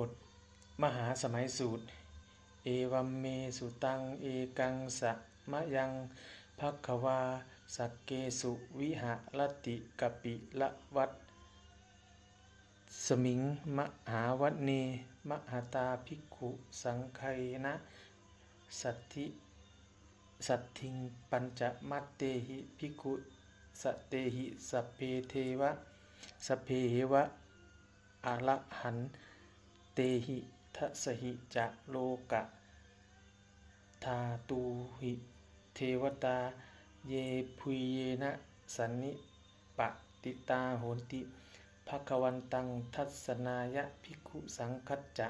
บทมหาสมัยสูตร เอวัมเมสุตัง เอกังสะมะยังภักควา สักเกสุวิหะรติกปิละวัตสมิงมหาวัตเนมหาตาภิกขุสังไคนะสัตถิสัตถิงปัญจมัตเตหิภิกขุสตเตหิสัพเพเทวะสัพเพเหวะอะระหัน หิทัสหิจะโลกะทาตูหิเทวตา เยพุยเยนะสันนิปติตาโหนติภควันตังทัศนายะภิกขุสังคัจจะ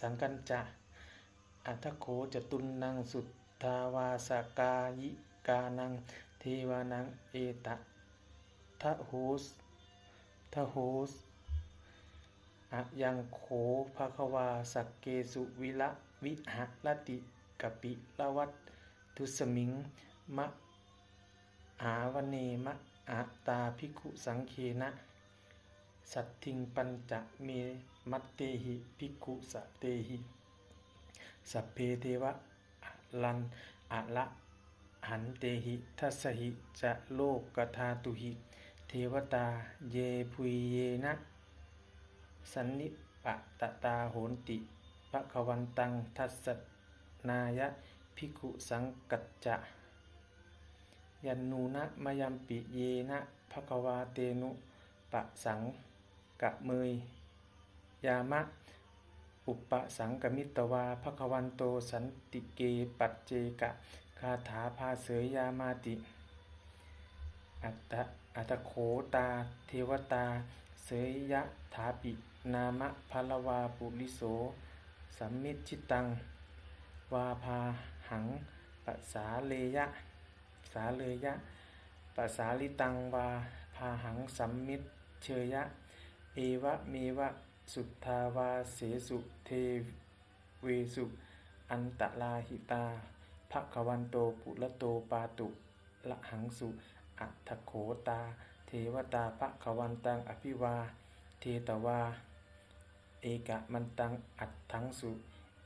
สังกันจะอัทโขจตุนนังสุทธาวาสกายิกานังเทวานังเอตะทะโหสทะโหส อะยังโขภะคะวาสักเกสุวิละวิหะลติกปิละวัตทุสมิงมะหาวเนมะอะตาภิกขุสังเคนะ สัตทิงปัญจะเมมัตเตหิภิกขุสเตหิ สัพเพเทวะลันอะละหันเตหิทัสหิจะโลกกทาตุหิ เทวตาเยพุยเยนะ สันนิปะตะตาโหนติภะควันตังทัสสนายะภิกขุสังกัจจะ ยันนูนะมายัมปิเยนะภะควาเตนุปะสังกะเมยยามะ อุปสังกมิตวาภะควันโตสันติเกปัจเจกะคาถาภาเสยยามาติ อัตตะอัตโขตา เทวตา เสยยะถาปิ นามะพลวาปุริโสสัมมิชิตัง วาพาหังปะสาเลยะ สาเลยะปะสาลิตังวาพาหังสัมมิตเชยะ เอวะเมวะสุทธาวาเสสุเทเวสุอันตลาหิตาภควันโตปุระโตปาตุละหังสุอัตถโขตา เทวตาภควันตังอภิวา เทตวา เอกะมันตังอัตถังสุ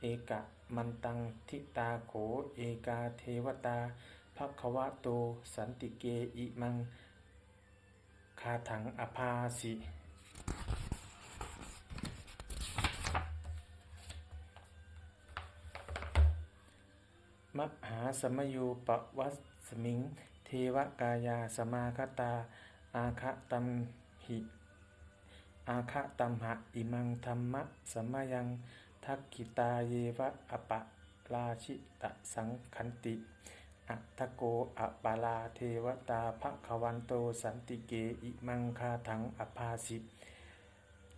เอกะมันตังทิตาโขเอกาเทวตาภควะโตสันติเกอิมังคาถังอภาสิมหาสมยูปวัสสมิง เทวกายาสมาคตา อาคะตัมหิ อาคะตัมหะอิมังธรรมะสมายังทักขิตาเยวะอปะราชิตะสังขันติอัตโกอปาลาเทวตาภควันโตสันติเกอิมังคาถังอภาสิ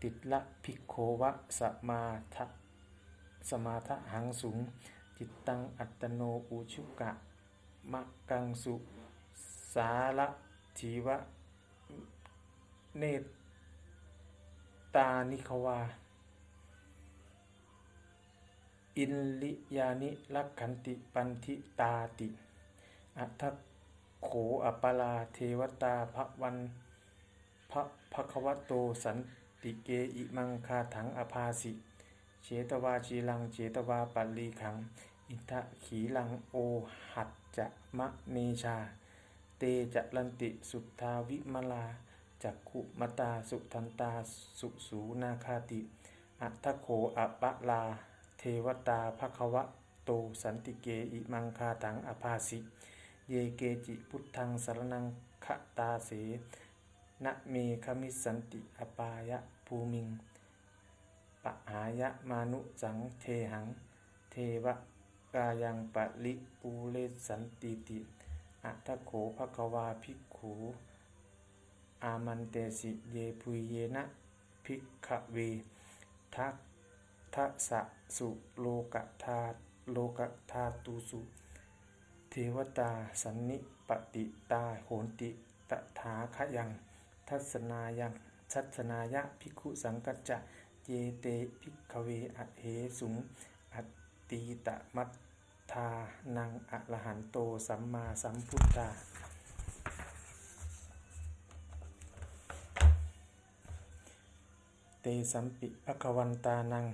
ติดละภิกโควะสมาทะสมาทะหังสุงจิตตังอัตโนอุชุกะมะกังสุสาละทีวะเนต ตานิควา อินลิยานิลักขันติปันทิตาติ อัทโขอปปลาเทวตาภวันพระภควโตสันติเกอิมังคาถังอภาสิเฉตวาชีลังเฉตวาปัลลีขัง อินทะขีลังโอหัดจะมะเนชา เตจะลันติสุทธาวิมลา จักขุมตาสุทันตาสุสูนาคาติ อัตถโขอปะลา เทวตาภควะโตสันติเกอิมังคาถังอภาสิ เยเกจิพุทธังสารนังคตาเสนะเมคมิสันติอปายะภูมิงปะหายะมานุสังเทหัง เทวกายังปะลิปูเลสันติติอัตโขภควาภิกขู อามันเตสิเยปุยเยนะภิกขเวทักทัสสะสุโลกธาโลกธาตุสุ เทวตาสันนิปติตาโหนติตถาคยัง ทัศนายังทัศนายะภิกขุสังกัจจะเยเตภิกขเวอะเหสุงอัตตีตมัตทานังอะระหันโตสัมมาสัมพุทธา เตสัมปิภควันตานัง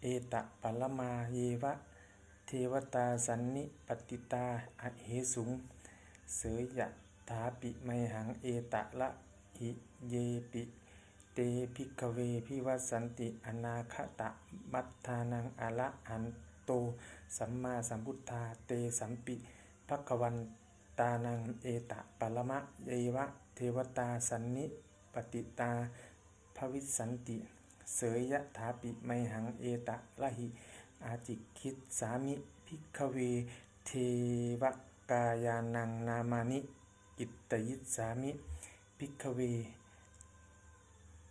เอตะปัลมาเยวะ เทวตาสันนิปติตาอเหสุง เสยยะถาปิไมหังเอตะละหิเยปิเตภิกเวพิวัสันติอนาคตะมัตทานังอะละหันโต สัมมาสัมพุทธาเตสัมปิภควัน ตานังเอตะปัลมะเยวะ เทวตาสันนิปติตาภวิสันติ เสยยะถาปิไมหังเอตะละหิ อาจิคิดสามิภิกขเวเทวกายานังนามานิอิตตยิสสามิภิกขเว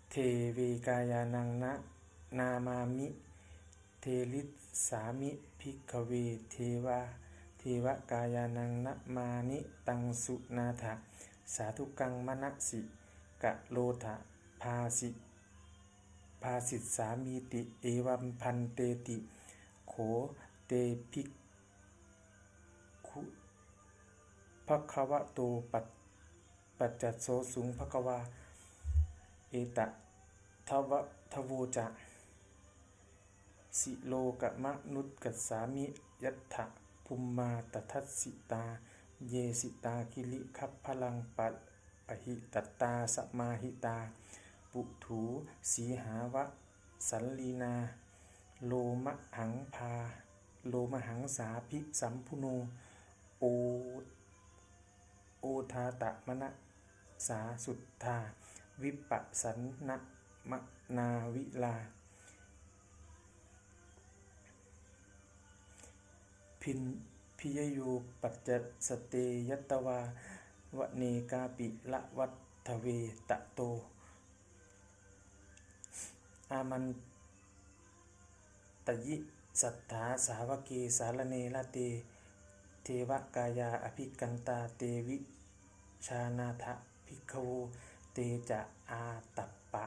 เทเวกายานังนะนามามิ เทลิสสามิภิกขเวเทวา เทวกายานังนะมานิตังสุนาถะสาธุกังมณสิกะโลทะภาสิภาสิตสามีติเอวัมพันเตติ โขเตภิกขุภควะโตปัปัจจโสสุงภควา เอตะทวะทโวจะสิโลกะมะนุตกัสสามิยัตถะ ภูมมาตทัสสิตา เยสิตาคิลิคัพพลังปัดปหิตตาสมาหิตา ปุถูสีหาวะ สันลีนา โลมะหังพา โลมหังสาพิสัมพุโน โอ โอทาตะมณะสาสุทธา วิปัสสันนะมะนาวิลา พินพิยโยปัจจสเตยตวาวเนกาปิละวัตทเวตะโต อามันตยิสัทธาสาวเกสารเนละเต เทวกายาอภิกันตาเตวิชานาทะภิกโวเตจะอาตัปปะ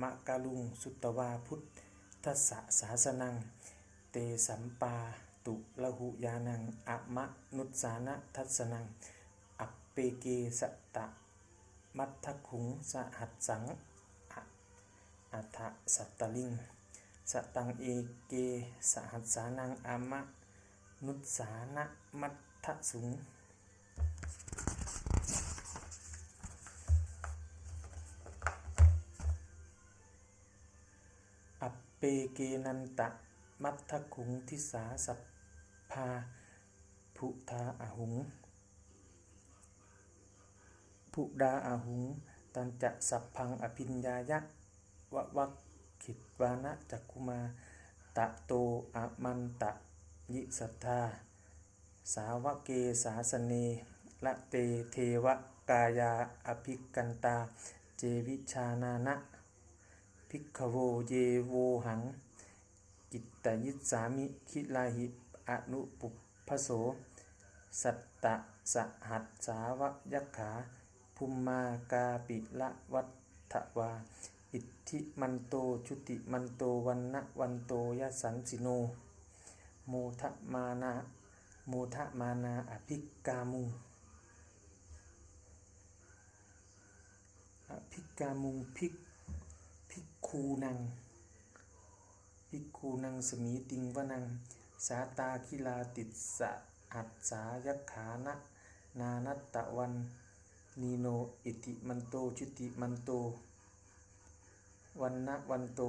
มะกะลุงสุตวาพุทธัสสะสาสนัง เตสัมปา ตุละหุยานังอะมะนุสานะทัสสนัง อัปเปเกสตะ มัทธคุงสหัสสังอะอัฏฐสัตตลิงสตังเอเกสหัสสานังอะมะนุสานะมัทธสุงอัปเปเกนันตะ มัทธคุงทิสาสัพพาพุทาอาหุงพุดาอาหุง ตันจะสัพพังอภิญญายะวะวักขิดวานะจักคุมา ตะโตอะมันตะยิสัทธา สาวเกสาสเนละเตเทวกายาอภิกันตา เจวิชานานะภิกขโวเยโวหัง กิตตยิสามิคิลาหิอนุปุพโส สัตตะสหัสสาวยักขาภูมมากาปิละวัฏวา อิทธิมันโตชุติมันโตวันนะวันโตยสันสิโน โมทมานาโมทมานาอภิกามุงอภิกามุงภิกภิกคูนัง ภิกคูนังสมีติงวนัง สาตาคิลาติสสะอัสสายักขานะ นานัตตะวันนีโนอิติมันโตชุติมันโต วันนะวันโต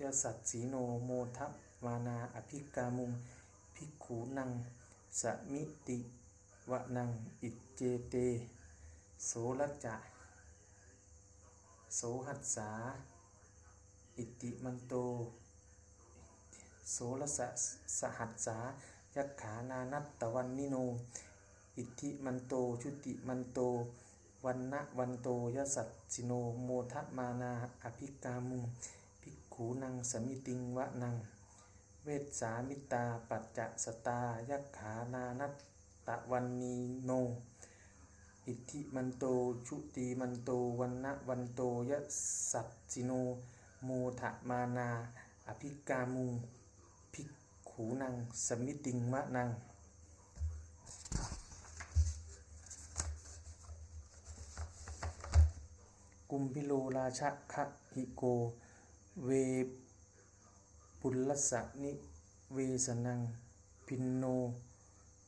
ยสัตสีโนโมทะมานาอภิกามุงภิกขูนังสมิติวะนังอิจเจเต โสรัจจะโสหัสสา อิติมันโต โสรสะสหัสสายักขานานัตตะวันนิโน อิทิมันโต ชุติมันโต วันนะวันโตยสัตสิโน โมทะมานา อภิกามุงภิกขูนังสมิติงวะนัง เวสสามิตา ปัจจะสตา ยักขานานัตตะวันนีโน อิทิมันโต ชุติมันโต วันนะวันโตยสัตสิโน โมทะมานา อภิกามุง ภิกขูนัง สมิติงมะนัง กุมพิโลราชะคะหิโก เวปุลสสะนิเวสนัง พินโน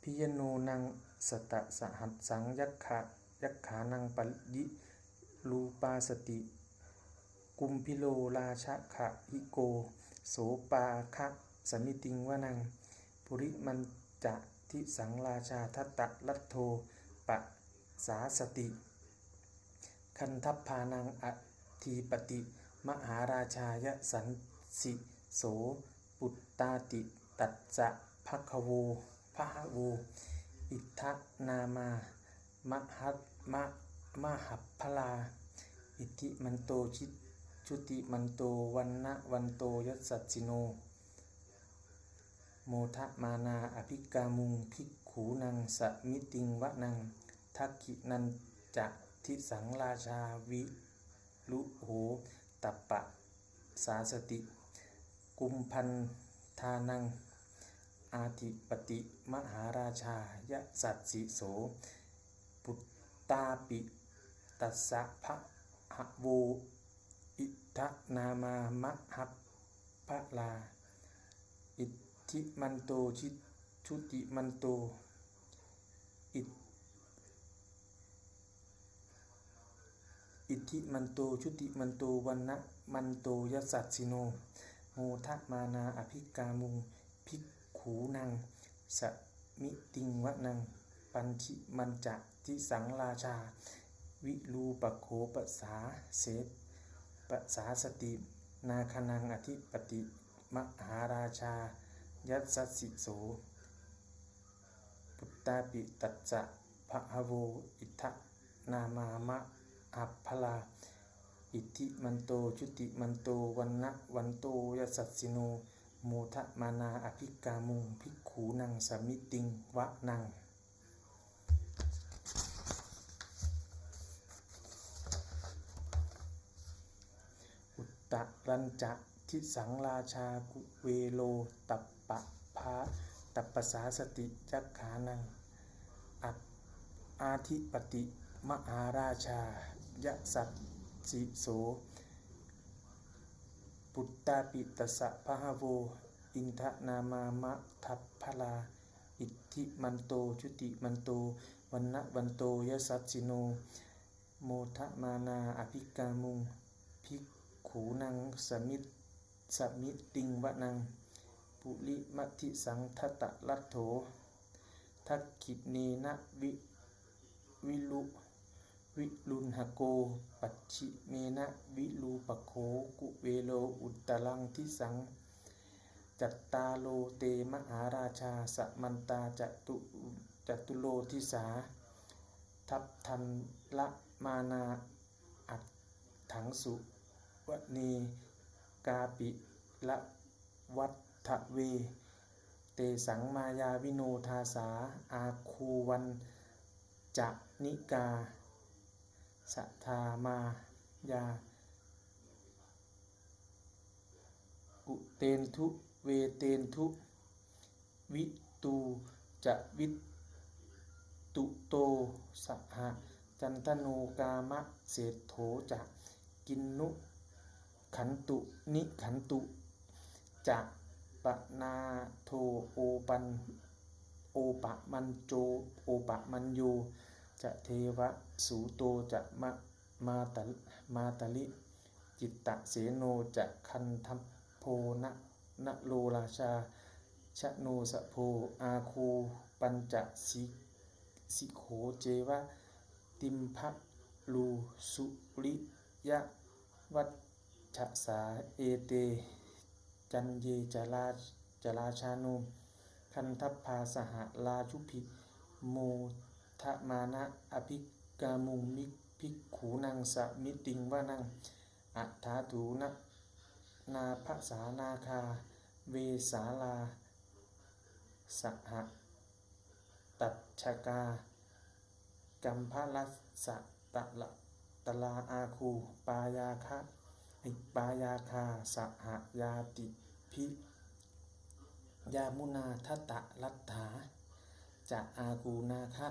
พิยโนนัง สตะสหัสสังยักขะยักขานังปยิรูปาสติ กุมพิโลราชขะหิโก โสปาคะสมิติงวนัง ปุริมันจะทิสังราชาทัตตะลัทโทปะสาสติ คันทัพพานังอทีปติ มหาราชายสันสิโส ปุตตาติ ตัจจะภคโวพะโว อิทธนามามหัตมะมหัพพลา อิทธิมันโตชิ ชุติมันโตวันนะวันโตยสสัจจิโน โมทะมานาอภิกามุงภิกขูนังสมิติงวะนังทักขินันจะทิสังราชาวิลุโหตัปปะสาสติ กุมพันธานัง อาทิปติมหาราชายะสัตสิโส ปุตตาปิตัสสะภะหะโว อิทธนามามะหัพพะลา อิทธิมันโตชิชุติมันโต อิทอิทธิมันโตชุติมันโตวันนะมันโตยสัตสิโนโมทะมานาอภิกามุงภิกขูนังสมิติงวะนัง ปัญชิมันจะทิสังราชา วิรูปโขปสาเส ปสาสติ นาคนังอธิปติ มหาราชา ยัสสิโสปุตตาปิตัจจะภะหะโวอิทธนามามะอัพพลา อิทิมันโตชุติมันโตวันนะวันโตยสัสสิโนโมทะมานาอภิกามุงภิกขูนังสมิติงวะนัง อุ ตตรัญจะทิสังราชากุเวโลตัปปะพาตัปปสาสติจักขานังอัตอาทิปติมหาราชายะสัตสิโสปุตตาปิตสะพะหะโว อินทนามามะทัพพลา อิทธิมันโตชุติมันโตวันนะวันโตยสัสสิโน โมทะมานาอภิกามุง ขูนังสมิตสมิติงวะนัง ปุริมัทิสังทตะลัทโถ ทักขิเนนะวิวิลุวิลุนหโก ปัจฉิเมนะวิลูปโขกุเวโลอุตตรังทิสัง จัตตาโลเตมหาราชาสมันตาจตุจตุโลทิสา ทัพทันละมานาอัดถังสุ วนีกาปิละวัฏทะเว เตสังมายาวิโนทาสา อาคูวันจะนิกาสัทามายา อุเตนทุเวเตนทุ วิตูจะวิตุโตสหจันทโนกามะเศรษโถจะกินนุ ขันตุ นิขันตุจะปนาโทโอปันโอปะมันโจโอปะมันโยจะเทวะสูโตจะมะมาตะมาตลิ จิตตะเสโนจะคันทัพโพนะนะโลราชาชะโนสะโพอาคูปัญจสิสิโขเจวะติมภะลูสุริยะวัช ชะสาเอเต จันเยจลาจลาชานุคันทัพพาสหลาชุพิโมทะมานะอภิกามุงมิภิกขูนังสมิติงวานังอัฏฐาถูนะนาภาษานาคา เวสาลาสหตัชกากัมพลัสสะตะละตลาอาคู ปายาคะิปายาคาสหยาติพิยามุนาทตะลัตถาจะอากูนาคะ